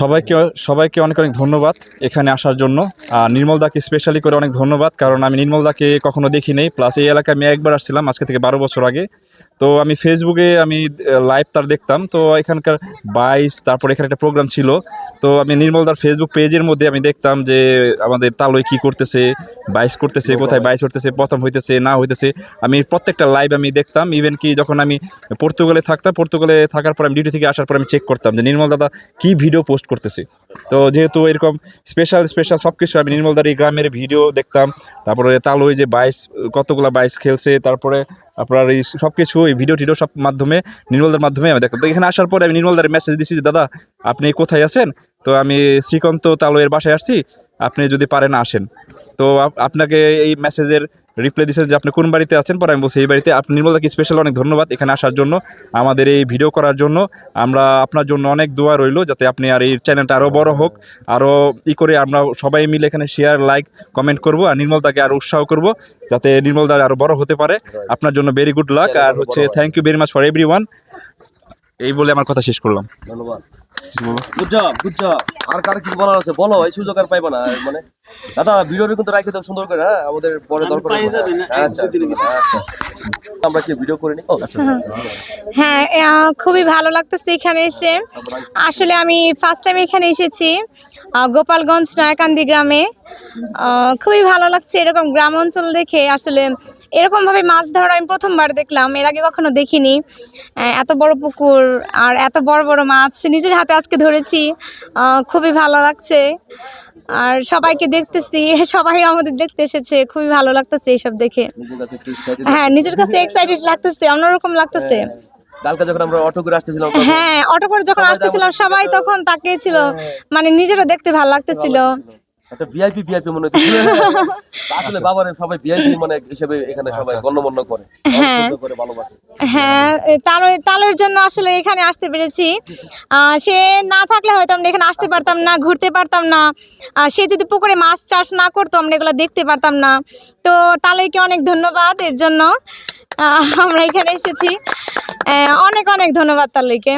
সবাইকে সবাইকে অনেক অনেক ধন্যবাদ এখানে আসার জন্য। নির্মল দাকে স্পেশালি করে অনেক ধন্যবাদ, কারণ আমি নির্মল দাকে কখনো দেখিনি। প্লাস এই এলাকায় আমি একবার আসছিলাম, আজকে থেকে বারো বছর আগে। তো আমি ফেসবুকে আমি লাইভ তার দেখতাম। তো এখানকার বাইস তারপর এখানে একটা প্রোগ্রাম ছিল। তো আমি নির্মল দার ফেসবুক পেজের মধ্যে আমি দেখতাম যে আমাদের তালয় কি করতেছে বাইস করতেছে কোথায় বাইস করতেছে প্রথম হইতেছে না হইতেছে। আমি প্রত্যেকটা লাইভ আমি দেখতাম। ইভেন কি যখন আমি পর্তুগালে থাকতাম পর্তুগালে থাকার পর আমি ডিউটি থেকে আসার পর আমি চেক করতাম যে নির্মল দাদা কী ভিডিও পোস্ট করতেছে। তো যেহেতু এরকম স্পেশাল স্পেশাল সব কিছু আমি নির্মলদার এই গ্রামের ভিডিও দেখতাম, তারপরে তালই যে বাইস, কতগুলো বাইস খেলছে, তারপরে আপনার এই সব কিছু এই ভিডিও টিডিও সব মাধ্যমে, নির্মলদার মাধ্যমে আমি দেখতাম। তো এখানে আসার পরে আমি নির্মলদার মেসেজ দিছি যে, দাদা, আপনি কোথায় আছেন? তো আমি শ্রীকান্ত তালোয়ের বাসায় আসছি। আপনি যদি পারেন আসেন। তো আপনাকে এই মেসেজের রিপ্লাই দিয়েছেন যে আপনি কোন বাড়িতে আছেন? পরে আমি বলছি এই বাড়িতে আপনি নির্মলদাকে স্পেশাল অনেক ধন্যবাদ এখানে আসার জন্য আমাদের এই ভিডিও করার জন্য। আমরা আপনার জন্য অনেক দোয়া রইল যাতে আপনি আর এই চ্যানেলটা আরও বড় হোক আরও ই করে আমরা সবাই মিলে এখানে শেয়ার লাইক কমেন্ট করব আর নির্মলদাকে আরও উৎসাহ করব যাতে নির্মলদা আরও বড় হতে পারে। আপনার জন্য ভেরি গুড লাক আর হচ্ছে thank you very much for every এই বলে আমার কথা শেষ করলাম। ধন্যবাদ। আর কার বলার আছে? বলো এই সুযোগ আর পাইবা না মানে। দাদা ভিডিওটা কিন্তু রাখতে দাও সুন্দর করে হ্যাঁ? আমাদের পরে দরকার আচ্ছা আচ্ছা। আমরা কি ভিডিও করে নি আচ্ছা হ্যাঁ খুবই ভালো লাগতেছে এখানে এসে। আসলে আমি ফার্স্ট টাইম এখানে এসেছি গোপালগঞ্জ নয়াকান্দি গ্রামে। খুবই ভালো লাগছে এরকম গ্রাম অঞ্চল দেখে। আসলে এরকমভাবে মাছ ধরা আমি প্রথমবার দেখলাম এর আগে কখনো দেখিনি। এত বড় পুকুর আর এত বড় বড় মাছ নিজের হাতে আজকে ধরেছি খুবই ভালো লাগছে। আর সবাইকে দেখতেছি সবাই আমাদের দেখতে এসেছে খুবই ভালো লাগতেছে এইসব দেখে। হ্যাঁ নিজের কাছে এক্সাইটেড লাগতেছে অন্যরকম লাগতেছে। কালকে যখন আমরা অটো করে আসতেছিলাম হ্যাঁ অটো করে যখন আসতেছিলাম সবাই তখন তাকিয়েছিল মানে নিজেরও দেখতে ভালো লাগতেছিল। একটা ভিআইপি ভিআইপি মনে হচ্ছে আসলে বাবার সবাই ভিআইপি মানে হিসেবে এখানে সবাই গণ্যমান্য করে। হ্যাঁ। করে ভালোবাসে। হ্যাঁ তালের জন্য আসলে এখানে আসতে পেরেছি। সে না থাকলে হয়তো আমরা এখানে আসতে পারতাম না ঘুরতে পারতাম না। সে যদি পুকুরে মাছ চাষ না করতো আমরা এগুলো দেখতে পারতাম না। তো তালেকে অনেক ধন্যবাদ এর জন্য। আমরা এখানে এসেছি। অনেক অনেক ধন্যবাদ তালইকে।